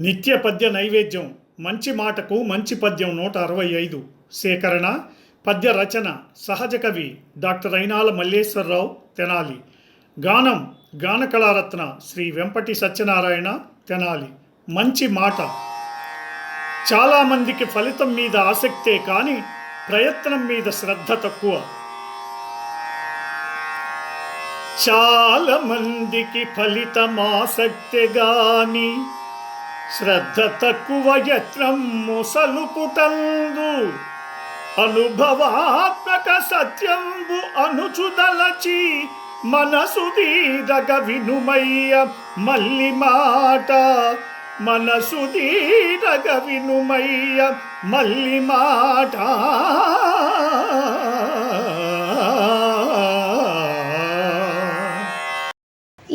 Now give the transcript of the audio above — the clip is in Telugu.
నిత్య పద్య నైవేద్యం మంచి మాటకు మంచి పద్యం నూట అరవై ఐదు. సేకరణ పద్య రచన సహజ కవి డాక్టర్ అయినాల మల్లేశ్వరరావు తెనాలి. గానం గాన కళారత్న శ్రీ వెంపటి సత్యనారాయణ తెనాలి. మంచి మాట. చాలామందికి ఫలితం మీద ఆసక్తే కానీ ప్రయత్నం మీద శ్రద్ధ తక్కువ. చాలా మందికి ఫలితం ఆసక్తి కానీ శ్రద్ధ తక్కువ యత్నం ముసలుపుటందు అనుభవాత్మక సత్యంబు అనుచుదలచి మనసు దీదగ వినుమయ్య మల్లి మాట. మనసు దీదగ వినుమయ్య మల్లి మాట.